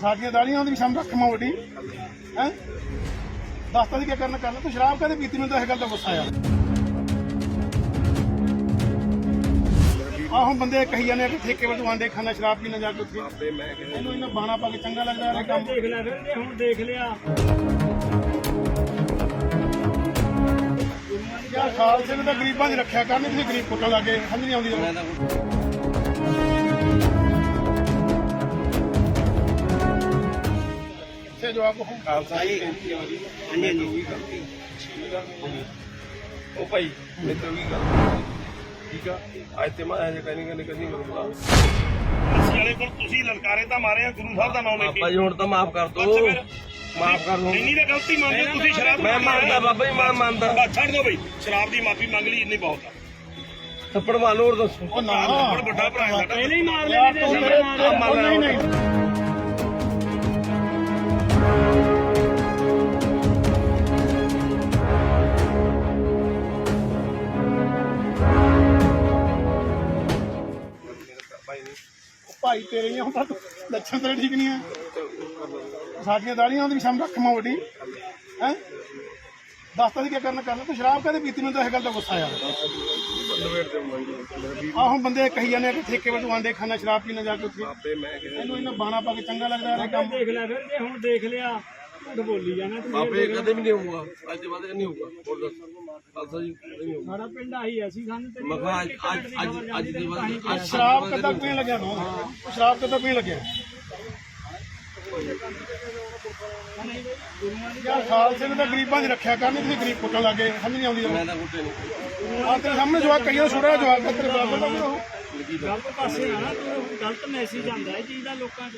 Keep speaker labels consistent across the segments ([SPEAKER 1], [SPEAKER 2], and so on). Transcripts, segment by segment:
[SPEAKER 1] ਸਾਡੀਆਂ ਦਾੜੀਆਂ ਉਹਦੀ ਸ਼ਮ ਰੱਖਮਾ ਵੱਡੀ। ਹੈ? ਦੱਸਤਾ ਸੀ ਕੀ ਕਰਨਾ ਕਰਨਾ। ਤੂੰ ਸ਼ਰਾਬ ਕਦੇ ਪੀਤੀ? ਮੈਨੂੰ ਤਾਂ ਇਹ ਗੱਲ ਦਾ ਗੁੱਸਾ ਆ ਆਹੋ ਬੰਦੇ ਕਹੀ ਜਾਂਦੇ ਆ ਕਿ ਠੇਕੇ ਵੱਲ ਆਂਦੇ ਖਾਣਾ ਸ਼ਰਾਬ ਪੀਣਾ ਜਾ ਕੇ ਉੱਥੇ। ਇਹਨੂੰ ਇਹਨਾਂ ਬਾਣਾ ਪਾ ਕੇ ਚੰਗਾ ਲੱਗਦਾ ਇਹ ਕੰਮ।
[SPEAKER 2] ਦੇਖ ਲੈ ਫਿਰ ਜੇ ਹੁਣ ਦੇਖ ਲਿਆ।
[SPEAKER 1] ਯਾਰ ਖਾਲਸੇ ਨੇ ਤਾਂ ਗਰੀਬਾਂ ਦੀ ਰੱਖਿਆ ਕਰਨੀ ਤੁਸੀਂ ਗਰੀਬ ਕੁੱਟਣ ਲੱਗੇ ਸਮਝ ਨਹੀਂ ਆਉਂਦੀ। ਕਿੱਥੇ ਜਵਾਬ ਹੋ
[SPEAKER 3] ਖਾਲਸਾ ਜੀ। ਹਾਂਜੀ ਹਾਂਜੀ। ਉਹ ਭਾਈ ਮੈਂ ਤਾਂ ਵੀ ਗੱਲ ਠੀਕ ਆ? ਅੱਜ ਤੇ ਮੈਂ ਅਜੇ ਕਹਿੰਦੀ ਕਹਿੰਦੀ ਕਹਿੰਦੀ ਕਰੂੰਗਾ
[SPEAKER 2] ਅਸੀਂ ਵਾਲੇ ਕੋਲ ਤੁਸੀਂ ਲਲਕਾਰੇ ਤਾਂ ਮਾਰੇ ਆ ਗੁਰੂ ਸਾਹਿਬ ਦਾ ਨਾਮ ਲੈ ਕੇ।
[SPEAKER 3] ਬਾਬਾ ਜੀ ਹੁਣ ਤਾਂ ਮਾਫ ਕਰ ਦੋ।
[SPEAKER 2] ਫਿਰ।
[SPEAKER 3] ਮਾਫ ਕਰ ਦੋ
[SPEAKER 2] ਇੰਨੀ ਤਾਂ ਗਲਤੀ ਮੰਨਦੇ ਹੋ ਤੁਸੀਂ ਸ਼ਰਾਬ
[SPEAKER 3] ਮੈਂ ਮੰਨਦਾ ਬਾਬਾ ਜੀ ਮੈਂ ਮੰਨਦਾ।
[SPEAKER 2] ਬਸ ਛੱਡ ਦਿਓ ਬਈ। ਸ਼ਰਾਬ ਦੀ ਮਾਫੀ ਮੰਗ ਲਈ ਇੰਨੀ ਬਹੁਤ ਆ।
[SPEAKER 3] ਥੱਪੜ ਮਾਰ ਹੋਰ ਦੱਸੋ।
[SPEAKER 1] ਉਹ ਨਾ।
[SPEAKER 2] ਬੜਾ ਵੱਡਾ ਭਰਾ ਹੈ ਸਾਡਾ। ਪਹਿਲੇ ਹੀ ਮਾਰ
[SPEAKER 1] ਯਾਰ ਤੂੰ ਮੇਰੇ ਉਹ ਨਹੀਂ ਨਹੀਂ। ਲੱਛਣ ਤੇਰੇ ਠੀਕ ਨਹੀਂ ਆ। ਸਾਡੀਆਂ ਦਾੜੀਆਂ ਉਹਦੀ ਸ਼ਮ ਰੱਖਮਾ ਵੱਡੀ। ਹੈ? ਦੱਸਤਾ ਕੀ ਕਰਨਾ ਕਰਨਾ। ਤੂੰ ਸ਼ਰਾਬ ਕਦੇ ਪੀਤੀ? ਮੈਨੂੰ ਤਾਂ ਇਹ ਗੱਲ ਦਾ ਗੁੱਸਾ ਆ। ਆਹੋ ਬੰਦੇ ਕਹੀ ਜਾਂਦੇ ਆ ਕਿ ਠੇਕੇ ਵੱਲ ਆਂਦੇ ਖਾਣਾ ਸ਼ਰਾਬ ਪੀਣਾ ਜਾ ਕੇ ਉੱਥੇ ਇਹਨੂੰ ਇਹਨਾਂ ਬਾਣਾ ਪਾ ਕੇ ਚੰਗਾ ਲੱਗਦਾ ਇਹ ਕੰਮ।
[SPEAKER 2] ਦੇਖ ਲੈ ਫਿਰ ਜੇ ਹੁਣ ਦੇਖ ਲਿਆ ਬੋਲੀ ਜਾਣਾ ਤੂੰ।
[SPEAKER 3] ਬਾਬੇ ਕਦੇ ਵੀ ਨਹੀਂ ਹੋਊਗਾ ਅੱਜ ਦੇ ਬਾਅਦ ਨਹੀਂ ਹੋਊਗਾ ਹੋਰ ਦੱਸੋ। ਖਾਲਸਾ ਜੀ ਨਹੀਂ ਹੋਊਗਾ
[SPEAKER 2] ਸਾਡਾ ਪਿੰਡ ਆਹੀ ਆ, ਅਸੀਂ ਸਾਨੂੰ ਤੇਰੀ
[SPEAKER 3] ਮੈਂ ਕਿਹਾ ਅੱਜ ਅੱਜ ਅੱਜ ਅੱਜ ਦੇ ਬਾਅਦ ਅੱਜ
[SPEAKER 1] ਸ਼ਰਾਬ ਕਦਾਂ ਪੀਣ ਲੱਗਿਆ ਤੂੰ ਤੂੰ ਸ਼ਰਾਬ ਕਦਾਂ ਪੀਣ ਲੱਗਿਆ? ਯਾਰ ਖਾਲਸੇ ਨੇ ਤਾਂ ਗਰੀਬਾਂ ਦੀ ਰੱਖਿਆ ਕਰਨੀ ਤੁਸੀਂ ਗਰੀਬ ਕੁੱਟਣ ਲੱਗੇ ਸਮਝ ਨਹੀਂ ਆਉਂਦੀ
[SPEAKER 3] ਮੈਂ ਤਾਂ ਕੁੱਟੇ ਨਹੀਂ
[SPEAKER 1] ਆ ਤੇਰੇ ਸਾਹਮਣੇ ਜਵਾਬ ਕਈਆਂ ਛੋੜਾ ਜਵਾਬ ਕਰ ਤੇਰੇ ਬਾਬਾ ਦਾ ਉਹ?
[SPEAKER 2] ਗਲਤ ਪਾਸੇ ਨਾ ਨਾ ਤੂੰ ਗਲਤ ਮੈਸੇਜ ਆਂਦਾ ਇਹ ਚੀਜ਼ ਦਾ ਲੋਕਾਂ 'ਚ।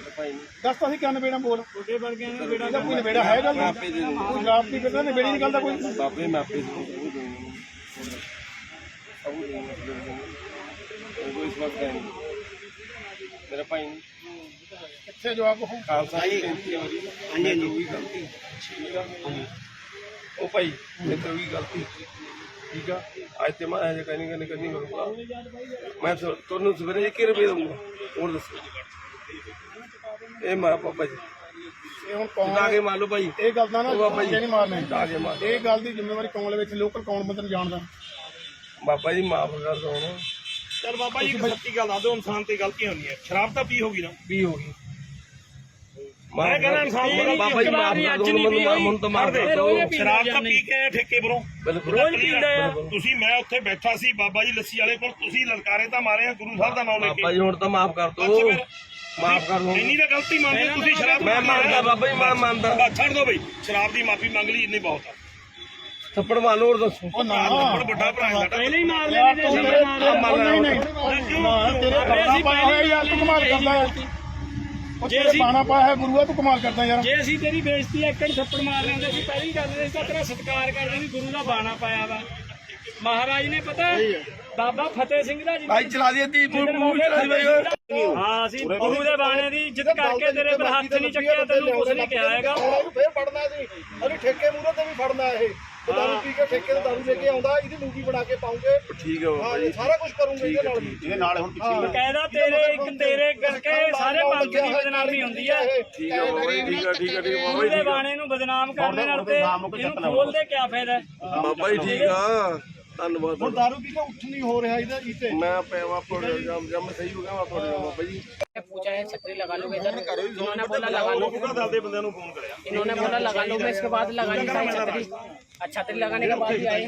[SPEAKER 1] ਦੱਸਤਾ ਸੀ ਕਿੰਨ ਨਵੇੜਾ ਬੋਲ।
[SPEAKER 2] ਛੋਟੇ ਵਰਗਿਆਂ ਨੂੰ ਬੇੜਾ
[SPEAKER 1] ਇਹਦਾ ਕੋਈ ਨਵੇੜਾ ਹੈ ਗੱਲ ਦਾ? ਤੂੰ ਸ਼ਰਾਬ ਪੀ ਕੇ ਤਾਂ ਨਵੇੜੀ ਨਹੀਂ ਗੱਲ ਦਾ ਕੋਈ।
[SPEAKER 3] ਬਾਬੇ ਮੈਂ ਆਪੇ ਦੇ ਕੋਈ ਇਸ ਵਕਤ ਹੈ ਨਹੀਂ। ਮੇਰਾ ਭਾਈ ਨਹੀਂ।
[SPEAKER 1] ਕਿੱਥੇ ਜਵਾਬ ਹੋ
[SPEAKER 3] ਖਾਲਸਾ ਜੀ ਹਾਂਜੀ ਹਾਂਜੀ। ਉਹ ਭਾਈ ਮੈਂ ਤਾਂ ਵੀ ਗਲਤੀ। ਠੀਕ ਆ? ਅੱਜ ਤੇ ਮੈਂ ਅਜੇ ਕਹਿੰਦੀ ਕਹਿੰਦੀ ਕਹਿੰਦੀ ਕਰੂੰਗਾ ਮੈਂ ਤੁ- ਤੁਹਾਨੂੰ ਸਵੇਰੇ ਇੱਕ ਰੁਪਏ ਦਊਂਗਾ। ਹੋਰ ਦੱਸੋ। ਇਹ ਮਾਰਾ ਪਾਪਾ ਜੀ
[SPEAKER 1] ਇਹ ਹੁਣ ਕੌਣ
[SPEAKER 3] ਜਿੱਦਾਂ ਕੇ ਮੰਨ ਲਓ ਭਾਈ।
[SPEAKER 1] ਇਹ ਗੱਲ ਦਾ ਨਾ
[SPEAKER 3] ਉਹ ਬਾਬਾ ਜੀ।
[SPEAKER 1] ਨਹੀਂ ਮਾਰਨਾ।
[SPEAKER 3] ਜਿੱਦਾਂ ਕੇ ਮੰਨ
[SPEAKER 1] ਇਹ ਗੱਲ ਦੀ ਜ਼ਿੰਮੇਵਾਰੀ ਕੌਣ ਲਵੇ ਇੱਥੇ ਲੋਕਲ ਕੌਣ ਬੰਦੇ ਨੂੰ ਜਾਣਦਾ।
[SPEAKER 3] ਬਾਬਾ ਜੀ ਮਾਫ ਕਰ ਦੋ ਹੁਣ।
[SPEAKER 2] ਚਲ ਬਾਬਾ ਜੀ ਇੱਕ ਸੱਚੀ ਗੱਲ ਦੱਸ ਦਿਓ ਇਨਸਾਨ ਤੇ ਗਲਤੀਆਂ ਹੁੰਦੀਆਂ। ਸ਼ਰਾਬ ਤਾਂ ਪੀ ਹੋਗੀ ਨਾ।
[SPEAKER 3] ਵੀ ਹੋ ਗਈ
[SPEAKER 2] ਮੈਂ ਕਹਿੰਦਾ ਇਨਸਾਨ ਦੀ
[SPEAKER 3] ਬਾਬਾ ਜੀ ਮਾਫ ਕਰ ਦੋ ਮੈਨੂੰ ਮਾਫ ਹੁਣ ਤਾਂ ਮਾਫ ਕਰ ਦੋ
[SPEAKER 2] ਸ਼ਰਾਬ ਤਾਂ ਪੀ ਕੇ ਆਏ ਠੇਕੇ ਪਰੋਂ।
[SPEAKER 3] ਬਿਲਕੁਲ।
[SPEAKER 2] ਰੋਜ਼ ਪੀਂਦੇ ਆ ਤੁਸੀਂ ਮੈਂ ਉੱਥੇ ਬੈਠਾ ਸੀ ਬਾਬਾ ਜੀ ਲੱਸੀ ਵਾਲੇ ਕੋਲ। ਤੁਸੀਂ ਲਲਕਾਰੇ ਤਾਂ ਮਾਰੇ ਆ ਗੁਰੂ ਸਾਹਿਬ ਦਾ ਨਾਮ ਲੈ
[SPEAKER 3] ਬਾਬਾ
[SPEAKER 2] ਕੇ
[SPEAKER 3] ਜੀ ਹੁਣ ਤਾਂ ਮਾਫ ਕਰ
[SPEAKER 2] ਅੱਛਾ
[SPEAKER 3] ਦੋ
[SPEAKER 2] ਫਿਰ।
[SPEAKER 3] ਮਾਫ ਕਰ ਦੋ।
[SPEAKER 2] ਇੰਨੀ ਤਾਂ ਗਲਤੀ ਮੰਨਦੇ ਹੋ ਤੁਸੀਂ ਸ਼ਰਾਬ
[SPEAKER 3] ਮੈਂ ਮੰਨਦਾ ਬਾਬਾ ਜੀ ਮੈਂ ਮੰਨਦਾ।
[SPEAKER 2] ਬਸ ਛੱਡ ਦਿਓ ਬਈ। ਸ਼ਰਾਬ ਦੀ ਮਾਫੀ ਮੰਗ ਲਈ ਇੰਨੀ ਬਹੁਤ ਆ।
[SPEAKER 3] ਥੱਪੜ ਮਾਰ ਹੋਰ ਦੱਸੋ।
[SPEAKER 1] ਉਹ ਨਾ
[SPEAKER 2] ਬੜਾ ਵੱਡਾ ਭਰਾ ਹੈ ਸਾਡਾ। ਪਹਿਲੇ ਹੀ ਮਾਰ
[SPEAKER 1] ਯਾਰ ਤੂੰ ਮੇਰੇ ਉਹ ਨਹੀਂ ਨਹੀਂ। ਨਾ ਤੇਰੇ ਬਾਣਾ ਪਾਇਆ ਹੋਇਆ ਯਾਰ ਤੂੰ ਕਮਾਲ ਕਰਦਾ ਉਹ ਤੇਰੇ ਬਾਣਾ ਪਾਇਆ ਹੈ ਗੁਰੂਆ ਤੂੰ ਕਮਾਲ ਕਰਦਾ ਯਾਰ
[SPEAKER 2] ਜੇ ਅਸੀਂ ਤੇਰੀ ਬੇਇੱਜ਼ਤੀ ਇੱਕੜ ਥੱਪੜ ਮਾਰ ਲੈਂਦੇ ਸੀ ਪਹਿਲੀ ਗੱਲ ਇਹ ਤਾਂ ਤੇਰਾ ਸਤਿਕਾਰ ਕਰਦੇ ਵੀ ਗੁਰੂ ਦਾ ਬਾਣਾ ਪਾਇਆ ਵਾ ਮਹਾਰਾਜ ਨੇ ਪਤਾ ਬਾਬਾ ਫਤਿਹ ਸਿੰਘ ਦਾ
[SPEAKER 3] ਭਾਈ ਚਲਾ ਦੀ ਅੱਧੀ ਮੂੰਹ ਚਲਾ ਦੀ ਭਾਈ
[SPEAKER 2] ਹਾਂ ਅਸੀਂ ਗੁਰੂ ਦੇ ਬਾਣੇ ਦੀ ਇੱਜ਼ਤ ਕਰਕੇ ਤੇਰੇ ਪਰ ਹੱਥ ਨਹੀਂ ਚੱਕਿਆ ਤੈਨੂੰ ਕੁਝ ਨਹੀਂ ਕਿਹਾ ਹੈਗਾ
[SPEAKER 4] ਫੇਰ ਫੜਨਾ ਸੀ ਅਸੀਂ ਠੇਕੇ ਮੂਹਰੇ ਤੇ ਵੀ ਫੜਨਾ ਇਹ ਦਾਰੂ ਪੀ ਕੇ ਠੇਕੇ ਤੇ ਦਾਰੂ ਲੈ ਕੇ ਆਉਂਦਾ ਇਹਦੀ ਮੂਵੀ ਬਣਾ ਕੇ ਪਾਉਂਗੇ
[SPEAKER 3] ਠੀਕ ਹੈ ਬਾਬਾ
[SPEAKER 4] ਹਾਂ
[SPEAKER 3] ਜੀ
[SPEAKER 4] ਇਹ ਸਾਰਾ ਕੁਝ ਕਰੂੰਗੇ ਇਹਦੇ ਨਾਲ ਵੀ
[SPEAKER 1] ਇਹਦੇ ਨਾਲ ਹੁਣ
[SPEAKER 2] ਬਕਾਇਦਾ ਤੇਰੇ ਇੱਕ ਤੇਰੇ ਕਰਕੇ ਸਾਰੇ ਪੰਥ ਦੀ ਬਦਨਾਮੀ ਹੁੰਦੀ ਹੈ
[SPEAKER 3] ਠੀਕ ਹੈ ਬਾਬਾ ਜੀ ਠੀਕ ਹੈ ਠੀਕ ਹੈ ਠੀਕ ਹੈ ਬਾਬਾ
[SPEAKER 2] ਗੁਰੂ
[SPEAKER 3] ਜੀ
[SPEAKER 2] ਦੇ
[SPEAKER 3] ਠੀਕ ਹੈ
[SPEAKER 2] ਬਾਣੇ ਨੂੰ ਬਦਨਾਮ ਕਰਨ ਨਾਲ ਤੇ ਇਹਨੂੰ ਖੋਲਦੇ ਕੀ ਫਾਇਦਾ ਹੈ?
[SPEAKER 3] ਬਾਬਾ ਜੀ ਠੀਕ ਆ ਧੰਨਵਾਦ
[SPEAKER 4] ਹੁਣ ਦਾਰੂ ਪੀ ਕੇ ਉੱਠ ਨਹੀਂ ਹੋ ਰਿਹਾ ਇਹਦਾ ਇਤੇ
[SPEAKER 3] ਮੈਂ ਪੈਵਾ ਪੜ ਜਮ ਜਮ ਸਹੀ ਹੋ ਗਿਆ ਮੈਂ ਪੜ ਬਾਬਾ ਜੀ
[SPEAKER 5] पूछा है छतरी लगा लो इधर इन्होंने बोला लगा लो
[SPEAKER 2] ਦੱਸਦੇ ਬੰਦਿਆਂ ਨੂੰ ਫੋਨ ਕਰਿਆ
[SPEAKER 5] इन्होंने बोला लगा लो मैं इसके बाद लगा ली सारी छतरी अच्छा छतरी लगाने के बाद भी आए।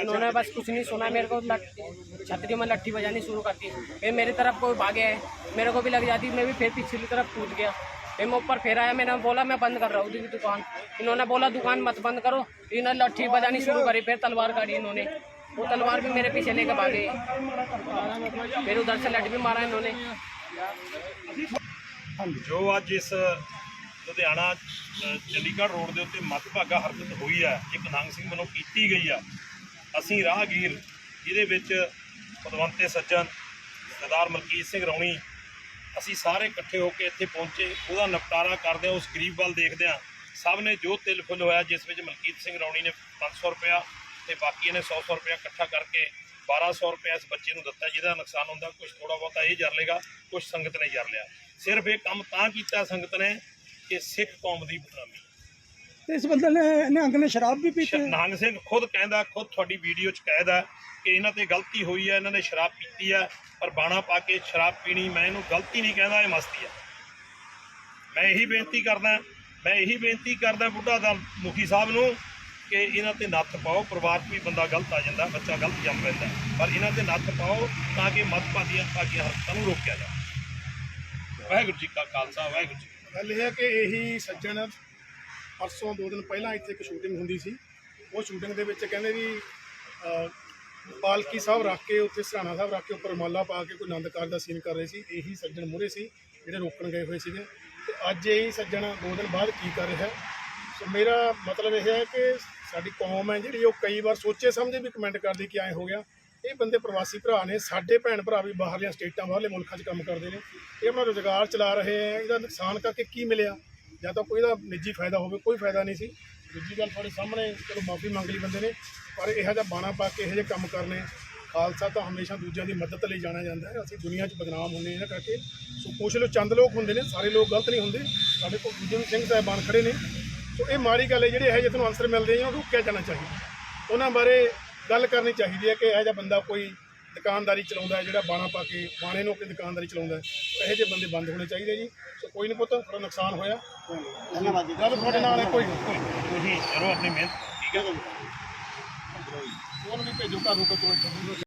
[SPEAKER 5] उन्होंने बस कुछ नहीं सुना, मेरे को छतरी में लट्ठी बजानी शुरू कर दी। फिर मेरी तरफ़ कोई भागे है मेरे को भी लग जाती, मैं भी फिर पिछली तरफ़ कूद गया। फिर मैं ऊपर फिर आया, मैंने बोला, मैं बंद कर रहा हूँ दुकान। इन्होंने बोला, दुकान मत बंद करो। इन्होंने लट्ठी बजानी शुरू करी, फिर तलवार काटी इन्होंने। वो तलवार भी मेरे पीछे लेकर भागे। फिर उधर से लट भी मारा इन्होंने।
[SPEAKER 2] जो आज इस ਲੁਧਿਆਣਾ ਚੰਡੀਗੜ੍ਹ ਰੋਡ ਦੇ ਉੱਤੇ ਮੱਧਭਾਗਾ ਹਰਕਤ ਹੋਈ ਹੈ। ਇੱਕ ਨੰਗ ਸਿੰਘ ਵੱਲੋਂ ਕੀਤੀ ਗਈ ਆ। ਅਸੀਂ ਰਾਹਗੀਰ, ਜਿਹਦੇ ਵਿੱਚ ਪਦਵੰਤੇ ਸੱਜਣ ਸਰਦਾਰ ਮਲਕੀਤ ਸਿੰਘ ਰੌਣੀ, ਅਸੀਂ ਸਾਰੇ ਇਕੱਠੇ ਹੋ ਕੇ ਇੱਥੇ ਪਹੁੰਚੇ। ਉਹਦਾ ਨਿਪਟਾਰਾ ਕਰਦੇ ਹਾਂ, ਉਸ ਗਰੀਬ ਵੱਲ ਦੇਖਦੇ ਹਾਂ। ਸਭ ਨੇ ਜੋ ਤਿਲ ਫੁੱਲ ਹੋਇਆ, ਜਿਸ ਵਿੱਚ ਮਲਕੀਤ ਸਿੰਘ ਰੌਣੀ ਨੇ 500 ਰੁਪਇਆ ਤੇ ਬਾਕੀ ਨੇ 100 100 ਰੁਪਇਆ ਇਕੱਠਾ ਕਰਕੇ 1200 ਰੁਪਇਆ ਇਸ ਬੱਚੇ ਨੂੰ ਦਿੱਤਾ, ਜਿਹਦਾ ਨੁਕਸਾਨ ਹੁੰਦਾ ਕੁਝ ਥੋੜਾ ਬਹੁਤਾ ਇਹ ਜਰ ਲੇਗਾ ਕੁਝ ਸੰਗਤ ਨੇ ਜਰ ਲਿਆ। ਸਿਰਫ ਇਹ ਕੰਮ ਤਾਂ ਕੀਤਾ ਸੰਗਤ ਨੇ ਕਿ ਸਿੱਖ ਕੌਮ ਦੀ ਬਦਨਾਮੀ।
[SPEAKER 6] ਤੇ ਇਸ ਬੰਦੇ ਨੇ ਨਿਹੰਗ ਨੇ ਸ਼ਰਾਬ ਵੀ ਪੀਤੀ ਹੈ?
[SPEAKER 2] ਨਾਂਗ ਸਿੰਘ ਖੁਦ ਕਹਿੰਦਾ ਖੁਦ ਤੁਹਾਡੀ ਵੀਡੀਓ 'ਚ ਕਹਿਦਾ ਕਿ ਇਹਨਾਂ ਤੇ ਗਲਤੀ ਹੋਈ ਹੈ ਇਹਨਾਂ ਨੇ ਸ਼ਰਾਬ ਪੀਤੀ ਹੈ ਪਰ ਬਾਣਾ ਪਾ ਕੇ ਸ਼ਰਾਬ ਪੀਣੀ ਮੈਂ ਇਹਨੂੰ ਗਲਤੀ ਨਹੀਂ ਕਹਿੰਦਾ ਇਹ ਮਸਤੀ ਹੈ। ਮੈਂ ਇਹੀ ਬੇਨਤੀ ਕਰਦਾ ਮੈਂ ਇਹੀ ਬੇਨਤੀ ਕਰਦਾ ਬੁੱਢਾ ਦਾ ਮੁਖੀ ਸਾਹਿਬ ਨੂੰ ਕਿ ਇਹਨਾਂ ਤੇ ਨੱਥ ਪਾਓ ਪਰਿਵਾਰ 'ਚ ਵੀ ਬੰਦਾ ਗਲਤ ਆ ਜਾਂਦਾ ਬੱਚਾ ਗਲਤ ਜੰਮ ਪੈਂਦਾ ਪਰ ਇਹਨਾਂ ਤੇ ਨੱਥ ਪਾਓ ਤਾਂ ਕਿ ਮਤਪਾਦੀਆਂ ਪਾਗੀਆਂ ਹਰਕਤਾਂ ਨੂੰ ਰੋਕਿਆ ਜਾਵੇ। ਵਾਹਿਗੁਰੂ ਜੀ ਕਾ ਖਾਲਸਾ ਵਾਹਿਗੁਰੂ ਜੀ ਕੀ
[SPEAKER 1] ਗੱਲ ਇਹ ਹੈ ਕਿ ਇਹੀ ਸੱਜਣ ਪਰਸੋਂ ਦੋ ਦਿਨ ਪਹਿਲਾਂ ਇੱਥੇ ਇੱਕ ਸ਼ੂਟਿੰਗ ਹੁੰਦੀ ਸੀ। ਉਹ ਸ਼ੂਟਿੰਗ ਦੇ ਵਿੱਚ ਕਹਿੰਦੇ ਵੀ ਪਾਲਕੀ ਸਾਹਿਬ ਰੱਖ ਕੇ ਉੱਥੇ ਸਰਾਣਾ ਸਾਹਿਬ ਰੱਖ ਕੇ ਉੱਪਰ ਮਾਲਾ ਪਾ ਕੇ ਕੋਈ ਆਨੰਦ ਕਾਰਜ ਦਾ ਸੀਨ ਕਰ ਰਹੇ ਸੀ। ਇਹੀ ਸੱਜਣ ਮੂਹਰੇ ਸੀ, ਜਿਹੜੇ ਰੋਕਣ ਗਏ ਹੋਏ ਸੀਗੇ। ਤੇ ਅੱਜ ਇਹੀ ਸੱਜਣ ਦੋ ਦਿਨ ਬਾਅਦ ਕੀ ਕਰ ਰਿਹਾ ਸੋ ਮੇਰਾ ਮਤਲਬ ਇਹ ਹੈ ਕਿ ਸਾਡੀ ਕੌਮ ਹੈ ਜਿਹੜੀ, ਉਹ ਕਈ ਵਾਰ ਸੋਚੇ ਸਮਝੇ ਵੀ ਕਮੈਂਟ ਕਰਦੀ ਕਿ ਐਂ ਹੋ ਗਿਆ। ਇਹ ਬੰਦੇ ਪ੍ਰਵਾਸੀ ਭਰਾ ਨੇ, ਸਾਡੇ ਭੈਣ ਭਰਾ ਵੀ ਬਾਹਰਲੀਆਂ ਸਟੇਟਾਂ, ਬਾਹਰਲੇ ਮੁਲਕਾਂ 'ਚ ਕੰਮ ਕਰਦੇ ਨੇ। ਇਹ ਆਪਣਾ ਰੋਜ਼ਗਾਰ ਚਲਾ ਰਹੇ ਹੈ, ਇਹਦਾ ਨੁਕਸਾਨ ਕਰਕੇ ਕੀ ਮਿਲਿਆ? ਜਾਂ ਤਾਂ ਕੋਈ ਦਾ ਨਿੱਜੀ ਫਾਇਦਾ ਹੋਵੇ, ਕੋਈ ਫਾਇਦਾ ਨਹੀਂ ਸੀ। ਦੂਜੀ ਗੱਲ ਤੁਹਾਡੇ ਸਾਹਮਣੇ, ਚਲੋ ਮਾਫੀ ਮੰਗ ਲਈ ਬੰਦੇ ਨੇ, ਪਰ ਇਹੋ ਜਿਹਾ ਬਾਣਾ ਪਾ ਕੇ ਇਹੋ ਜਿਹੇ ਕੰਮ ਕਰਨੇ, ਖਾਲਸਾ ਤਾਂ ਹਮੇਸ਼ਾ ਦੂਜਿਆਂ ਦੀ ਮਦਦ ਲਈ ਜਾਣਿਆ ਜਾਂਦਾ ਹੈ। ਅਸੀਂ ਦੁਨੀਆ 'ਚ ਬਦਨਾਮ ਹੁੰਦੇ ਇਹਨਾਂ ਕਰਕੇ ਸੋ ਕੁਛ ਲੋਕ ਚੰਦ ਲੋਕ ਹੁੰਦੇ ਨੇ, ਸਾਰੇ ਲੋਕ ਗਲਤ ਨਹੀਂ ਹੁੰਦੇ। ਸਾਡੇ ਕੋਲ ਦੂਜੇ ਸਿੰਘ ਸਾਹਿਬਾਨ ਖੜੇ ਨੇ। ਸੋ ਇਹ ਮਾੜੀ ਗੱਲ ਹੈ, ਜਿਹੜੇ ਇਹੋ ਜਿਹੇ ਤੁਹਾਨੂੰ ਆਨਸਰ ਮਿਲਦੇ ਨੇ, ਉਹਨੂੰ ਰੋਕਿਆ ਜਾਣਾ ਚਾਹੀਦਾ। ਉਹਨਾਂ ਬਾਰੇ ਗੱਲ ਕਰਨੀ ਚਾਹੀਦੀ ਹੈ ਕਿ ਇਹੋ ਜਿਹਾ ਬੰਦਾ ਕੋਈ ਦੁਕਾਨਦਾਰੀ ਚਲਾਉਂਦਾ ਹੈ ਜਿਹੜਾ ਬਾਣਾ ਪਾ ਕੇ ਬਾਣੇ ਨੂੰ ਆਪਣੀ ਦੁਕਾਨਦਾਰੀ ਚਲਾਉਂਦਾ ਹੈ। ਇਹੋ ਜਿਹੇ ਬੰਦੇ ਬੰਦ ਹੋਣੇ ਚਾਹੀਦੇ ਜੀ। ਸੋ ਕੋਈ ਨਹੀਂ ਪੁੱਤ ਥੋੜਾ ਨੁਕਸਾਨ ਹੋਇਆ। ਧੰਨਵਾਦ ਜੀ। ਗੱਲ ਤੁਹਾਡੇ ਨਾਲ ਹੈ ਕੋਈ ਨਹੀਂ, ਕੋਈ ਨਹੀਂ।
[SPEAKER 2] ਤੁਸੀਂ ਕਰੋ ਆਪਣੀ ਮਿਹਨਤ। ਠੀਕ ਹੈ।
[SPEAKER 1] ਉਹਨੂੰ ਵੀ ਭੇਜੋ ਘਰ ਨੂੰ ਕੋਈ